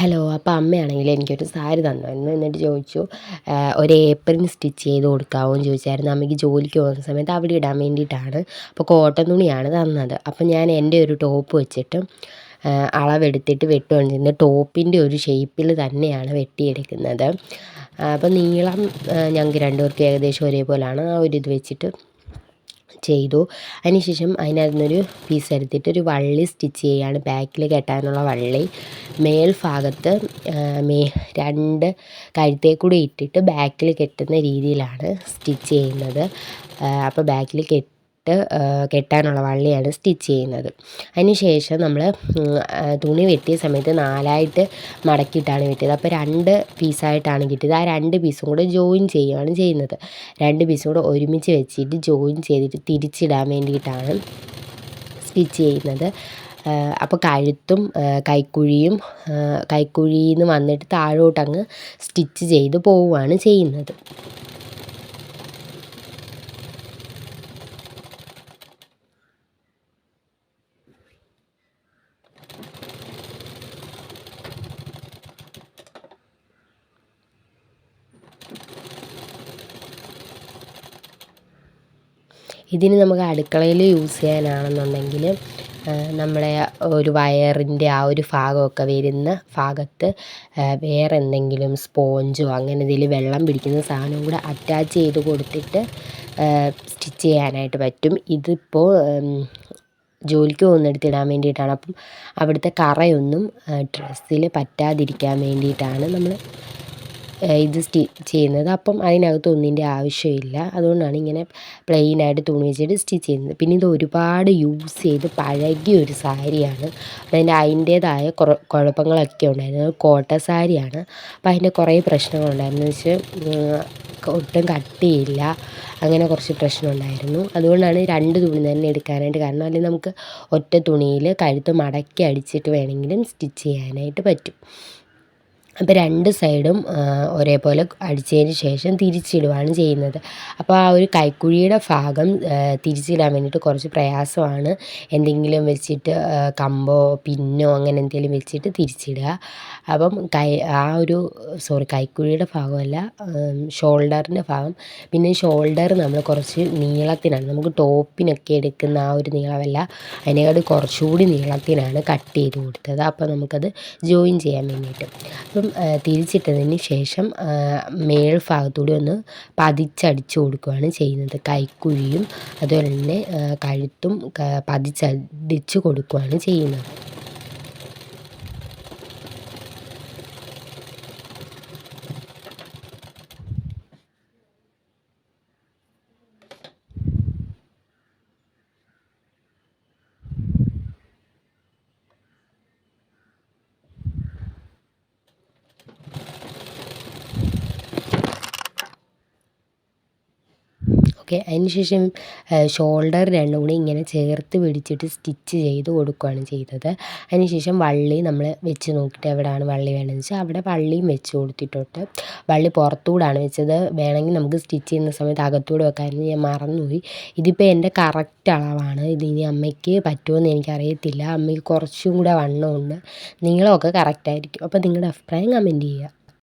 Hello അപ്പോൾ അമ്മയാണെങ്കിൽ എനിക്കൊരു സാരി തന്നായിരുന്നു എന്നിട്ട് ചോദിച്ചു ഒരു ഏപ്രിൽ സ്റ്റിച്ച് ചെയ്ത് കൊടുക്കാമോ എന്ന് ചോദിച്ചായിരുന്നു. അമ്മയ്ക്ക് ജോലിക്ക് പോകുന്ന സമയത്ത് അവിടെ ഇടാൻ വേണ്ടിയിട്ടാണ്. അപ്പോൾ കോട്ടൺ തുണിയാണ് തന്നത്. അപ്പോൾ ഞാൻ എന്റെ ഒരു ടോപ്പ് വെച്ചിട്ട് അളവെടുത്തിട്ട് വെട്ടുകയാണ് ചെയ്യുന്നത് ടോപ്പിന്റെ ഒരു ഷേപ്പിൽ തന്നെയാണ് വെട്ടിയെടുക്കുന്നത്. അപ്പോൾ നീളം ഞങ്ങൾക്ക് രണ്ടുപേർക്കും ഏകദേശം ഒരേപോലെയാണ് ആ ഒരു ഇത് വെച്ചിട്ട് ചെയ്തു. അതിനുശേഷം അതിനകത്തുനിന്നൊരു അതിനകത്ത് നിന്നൊരു പീസ് എടുത്തിട്ട് ഒരു വള്ളി സ്റ്റിച്ച് ചെയ്യുകയാണ് ബാക്കിൽ കെട്ടാനുള്ള വള്ളി. മേൽ ഭാഗത്ത് മേ രണ്ട് കഴുത്തേ കൂടി ഇട്ടിട്ട് ബാക്കിൽ കെട്ടുന്ന രീതിയിലാണ് സ്റ്റിച്ച് ചെയ്യുന്നത്. അപ്പോൾ ബാക്കിൽ കെട്ടി കെട്ടാനുള്ള വള്ളിയാണ് സ്റ്റിച്ച് ചെയ്യുന്നത്. അതിനുശേഷം നമ്മൾ തുണി വെട്ടിയ സമയത്ത് നാലായിട്ട് മടക്കിയിട്ടാണ് വെട്ടിയത്. അപ്പോൾ രണ്ട് പീസായിട്ടാണ് കിട്ടിയത്. ആ രണ്ട് പീസും കൂടെ ജോയിൻ ചെയ്യുകയാണ് ചെയ്യുന്നത്. രണ്ട് പീസും കൂടെ ഒരുമിച്ച് വെച്ചിട്ട് ജോയിൻ ചെയ്തിട്ട് തിരിച്ചിടാൻ വേണ്ടിയിട്ടാണ് സ്റ്റിച്ച് ചെയ്യുന്നത്. അപ്പോൾ കഴുത്തും കൈക്കുഴിയും കൈക്കുഴിയിൽ നിന്ന് വന്നിട്ട് താഴോട്ടങ്ങ് സ്റ്റിച്ച് ചെയ്ത് പോവുകയാണ് ചെയ്യുന്നത്. ഇതിന് നമുക്ക് അടുക്കളയിൽ യൂസ് ചെയ്യാനാണെന്നുണ്ടെങ്കിൽ നമ്മുടെ ഒരു വയറിന്റെ ആ ഒരു ഭാഗമൊക്കെ വരുന്ന ഭാഗത്ത് വേറെ എന്തെങ്കിലും സ്പോഞ്ചോ അങ്ങനെ എന്തെങ്കിലും വെള്ളം പിടിക്കുന്ന സാധനവും കൂടെ അറ്റാച്ച് ചെയ്ത് കൊടുത്തിട്ട് സ്റ്റിച്ച് ചെയ്യാനായിട്ട് പറ്റും. ഇതിപ്പോൾ ജോലിക്ക് പോകുന്നിടത്ത് ഇടാൻ വേണ്ടിയിട്ടാണ്. അപ്പം അവിടുത്തെ കറയൊന്നും ഡ്രസ്സിൽ പറ്റാതിരിക്കാൻ വേണ്ടിയിട്ടാണ് നമ്മൾ ഇത് സ്റ്റിച്ച് ചെയ്യുന്നത്. അപ്പം അതിനകത്ത് ഒന്നിന്റെ ആവശ്യമില്ല. അതുകൊണ്ടാണ് ഇങ്ങനെ പ്ലെയിനായിട്ട് തുണി വെച്ചിട്ട് സ്റ്റിച്ച് ചെയ്യുന്നത്. പിന്നെ ഇത് ഒരുപാട് യൂസ് ചെയ്ത് പഴകിയ ഒരു സാരിയാണ് അതിന്റെ അതിന്റേതായ കുറ കുഴപ്പങ്ങളൊക്കെ ഉണ്ടായിരുന്നു. കോട്ട സാരിയാണ്. അപ്പം അതിന്റെ കുറേ പ്രശ്നങ്ങളുണ്ടായിരുന്നു. വെച്ചാൽ ഒട്ടും കട്ടിയില്ല അങ്ങനെ കുറച്ച് പ്രശ്നമുണ്ടായിരുന്നു. അതുകൊണ്ടാണ് രണ്ട് തുണി തന്നെ എടുക്കാനായിട്ട് കാരണം അല്ലെങ്കിൽ നമുക്ക് ഒറ്റ തുണിയിൽ കഴുത്ത് മടക്കി അടിച്ചിട്ട് വേണമെങ്കിലും സ്റ്റിച്ച് ചെയ്യാനായിട്ട് പറ്റും. അപ്പോൾ രണ്ട് സൈഡും ഒരേപോലെ അടിച്ചതിന് ശേഷം തിരിച്ചിടുകയാണ് ചെയ്യുന്നത്. അപ്പോൾ ആ ഒരു കൈക്കുഴിയുടെ ഭാഗം തിരിച്ചിടാൻ വേണ്ടിയിട്ട് കുറച്ച് പ്രയാസമാണ്. എന്തെങ്കിലും വെച്ചിട്ട് കമ്പോ പിന്നോ അങ്ങനെ എന്തെങ്കിലും വെച്ചിട്ട് തിരിച്ചിടുക. അപ്പം കൈ ആ ഒരു സോറി കൈക്കുഴിയുടെ ഭാഗമല്ല ഷോൾഡറിന്റെ ഭാഗം. പിന്നെ ഷോൾഡർ നമ്മൾ കുറച്ച് നീളത്തിനാണ്. നമുക്ക് ടോപ്പിനൊക്കെ എടുക്കുന്ന ആ ഒരു നീളമല്ല അതിനേക്കാട് കുറച്ചുകൂടി നീളത്തിനാണ് കട്ട് ചെയ്ത് കൊടുത്തത്. അപ്പോൾ നമുക്കത് ജോയിൻ ചെയ്യാൻ വേണ്ടിയിട്ട്. അപ്പം തിരിച്ചിട്ടതിന് ശേഷം മേൽ ഭാഗത്തൂടെ ഒന്ന് പതിച്ചടിച്ച് കൊടുക്കുകയാണ് ചെയ്യുന്നത്. കൈക്കുഴിയും അതുപോലെ തന്നെ കഴുത്തും പതിച്ചടിച്ച് കൊടുക്കുകയാണ് ചെയ്യുന്നത്. ഓക്കെ? അതിന് ശേഷം ഷോൾഡർ രണ്ടും കൂടി ഇങ്ങനെ ചേർത്ത് പിടിച്ചിട്ട് സ്റ്റിച്ച് ചെയ്ത് കൊടുക്കുകയാണ് ചെയ്തത്. അതിനുശേഷം വള്ളി നമ്മൾ വെച്ച് നോക്കിയിട്ട് എവിടെയാണ് വള്ളി വേണമെന്ന് വെച്ചാൽ അവിടെ വള്ളിയും വെച്ച് കൊടുത്തിട്ടുണ്ട്. വള്ളി പുറത്തുകൂടാണ് വെച്ചത്. വേണമെങ്കിൽ നമുക്ക് സ്റ്റിച്ച് ചെയ്യുന്ന സമയത്ത് അകത്തൂടെ വെക്കാമായിരുന്നു. ഞാൻ മറന്നുപോയി. ഇതിപ്പോൾ എന്റെ കറക്റ്റ് അളവാണ്. ഇത് ഇനി അമ്മയ്ക്ക് പറ്റുമെന്ന് എനിക്കറിയത്തില്ല. അമ്മയ്ക്ക് കുറച്ചും കൂടെ വണ്ണമുണ്ട്. നിങ്ങളൊക്കെ കറക്റ്റായിരിക്കും. അപ്പോൾ നിങ്ങളുടെ അഭിപ്രായം കമന്റ് ചെയ്യുക.